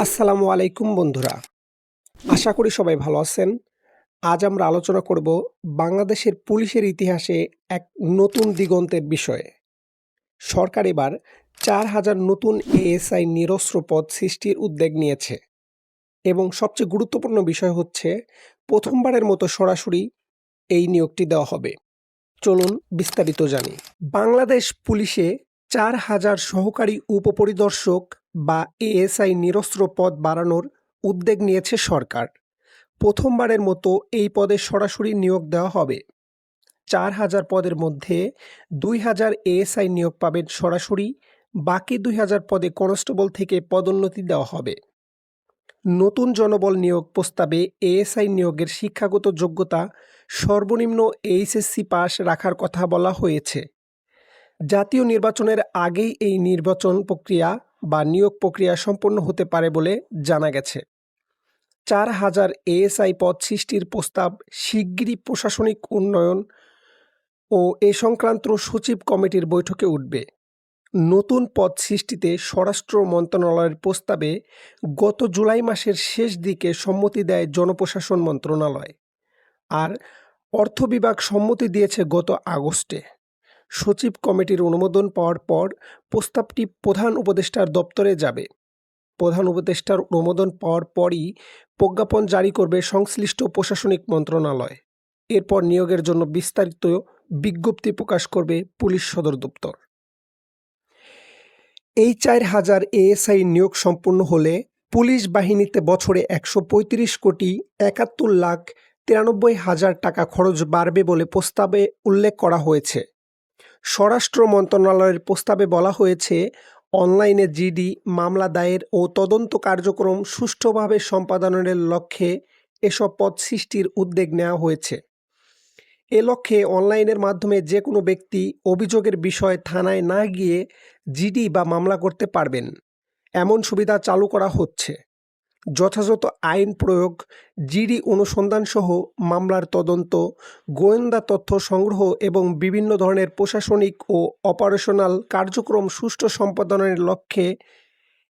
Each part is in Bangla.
আসসালামু আলাইকুম, বন্ধুরা। আশা করি সবাই ভালো আছেন। আজ আমরা আলোচনা করব বাংলাদেশের পুলিশের ইতিহাসে এক নতুন দিগন্তের বিষয়ে। সরকার এবার চার হাজার নতুন এএসআই নিরস্ত্র পদ সৃষ্টির উদ্যোগ নিয়েছে এবং সবচেয়ে গুরুত্বপূর্ণ বিষয় হচ্ছে প্রথমবারের মতো সরাসরি এই নিয়োগটি দেওয়া হবে। চলুন বিস্তারিত জানি। বাংলাদেশ পুলিশে চার হাজার সহকারী উপপরিদর্শক বা এএসআই নিরস্ত্র পদ বাড়ানোর উদ্যোগ নিয়েছে সরকার। প্রথমবারের মতো এই পদে সরাসরি নিয়োগ দেওয়া হবে। চার হাজার পদের মধ্যে দুই হাজার এএসআই নিয়োগ পাবেন সরাসরি, বাকি দুই হাজার পদে কনস্টেবল থেকে পদোন্নতি দেওয়া হবে। নতুন জনবল নিয়োগ প্রস্তাবে এএসআই নিয়োগের শিক্ষাগত যোগ্যতা সর্বনিম্ন এইচএসসি পাস রাখার কথা বলা হয়েছে। জাতীয় নির্বাচনের আগেই এই নির্বাচন প্রক্রিয়া বা নিয়োগ প্রক্রিয়া সম্পন্ন হতে পারে বলে জানা গেছে। চার হাজার এএসআই পদ সৃষ্টির প্রস্তাব শিগগিরই প্রশাসনিক উন্নয়ন ও এ সংক্রান্ত সচিব কমিটির বৈঠকে উঠবে। নতুন পদ সৃষ্টিতে স্বরাষ্ট্র মন্ত্রণালয়ের প্রস্তাবে গত জুলাই মাসের শেষ দিকে সম্মতি দেয় জনপ্রশাসন মন্ত্রণালয়। আর অর্থ বিভাগ সম্মতি দিয়েছে গত আগস্টে। সচিব কমিটির অনুমোদন পাওয়ার পর প্রস্তাবটি প্রধান উপদেষ্টার দপ্তরে যাবে। প্রধান উপদেষ্টার অনুমোদন পাওয়ার পরই প্রজ্ঞাপন জারি করবে সংশ্লিষ্ট প্রশাসনিক মন্ত্রণালয়। এরপর নিয়োগের জন্য বিস্তারিত বিজ্ঞপ্তি প্রকাশ করবে পুলিশ সদর দপ্তর। এই চার হাজার এএসআই নিয়োগ সম্পূর্ণ হলে পুলিশ বাহিনীতে বছরে একশো পঁয়ত্রিশ কোটি একাত্তর লাখ তিরানব্বই হাজার টাকা খরচ বাড়বে বলে প্রস্তাবে উল্লেখ করা হয়েছে। স্বরাষ্ট্র মন্ত্রণালয়ের প্রস্তাবে বলা হয়েছে, অনলাইনে জিডি মামলা দায়ের ও তদন্ত কার্যক্রম সুষ্ঠুভাবে সম্পাদনের লক্ষ্যে এসব পদ সৃষ্টির উদ্যোগ নেওয়া হয়েছে। এ লক্ষ্যে অনলাইনের মাধ্যমে যে কোনো ব্যক্তি অভিযোগের বিষয়ে থানায় না গিয়ে জিডি বা মামলা করতে পারবেন। এমন সুবিধা চালু করা হচ্ছে। যথাযথ আইন প্রয়োগ, জিডি অনুসন্ধান সহ মামলার তদন্ত, গোয়েন্দা তথ্য সংগ্রহ এবং বিভিন্ন ধরনের প্রশাসনিক ও অপারেশনাল কার্যক্রম সুষ্ঠু সম্পাদনের লক্ষ্যে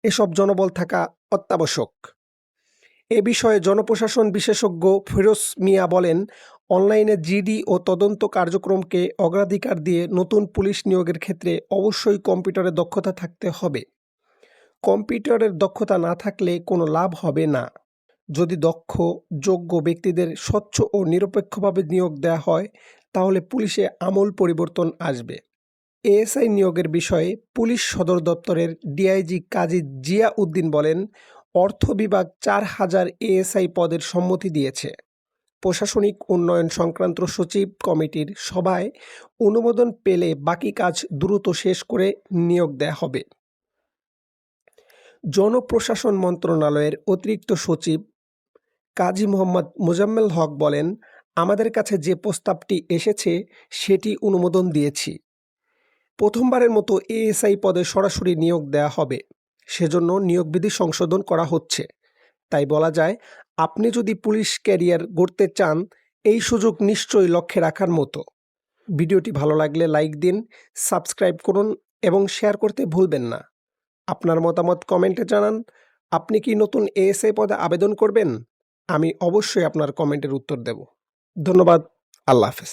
এসব জনবল থাকা অত্যাবশ্যক। এ বিষয়ে জনপ্রশাসন বিশেষজ্ঞ ফিরোজ মিয়া বলেন, অনলাইনে জিডি ও তদন্ত কার্যক্রমকে অগ্রাধিকার দিয়ে নতুন পুলিশ নিয়োগের ক্ষেত্রে অবশ্যই কম্পিউটারে দক্ষতা থাকতে হবে। কম্পিউটারের দক্ষতা না থাকলে কোনো লাভ হবে না। যদি দক্ষ, যোগ্য ব্যক্তিদের স্বচ্ছ ও নিরপেক্ষভাবে নিয়োগ দেওয়া হয়, তাহলে পুলিশে আমূল পরিবর্তন আসবে। এএসআই নিয়োগের বিষয়ে পুলিশ সদর দপ্তরের ডিআইজি কাজী জিয়া উদ্দিন বলেন, অর্থ বিভাগ চার হাজার এএসআই পদের সম্মতি দিয়েছে। প্রশাসনিক উন্নয়ন সংক্রান্ত সচিব কমিটির সভায় অনুমোদন পেলে বাকি কাজ দ্রুত শেষ করে নিয়োগ দেয়া হবে। জনপ্রশাসন মন্ত্রণালয়ের অতিরিক্ত সচিব কাজী মোহাম্মদ মোজাম্মেল হক বলেন, আমাদের কাছে যে প্রস্তাবটি এসেছে, সেটি অনুমোদন দিয়েছি। প্রথমবারের মতো এএসআই পদে সরাসরি নিয়োগ দেয়া হবে। সেজন্য নিয়োগ বিধি সংশোধন করা হচ্ছে। তাই বলা যায়, আপনি যদি পুলিশ ক্যারিয়ার গড়তে চান, এই সুযোগ নিশ্চয়ই লক্ষ্যে রাখার মতো। ভিডিওটি ভালো লাগলে লাইক দিন, সাবস্ক্রাইব করুন এবং শেয়ার করতে ভুলবেন না। আপনার মতামত কমেন্টে জানান। আপনি কি নতুন এএসআই পদে আবেদন করবেন? আমি অবশ্যই আপনার কমেন্টের উত্তর দেব। ধন্যবাদ। আল্লাহ হাফেজ।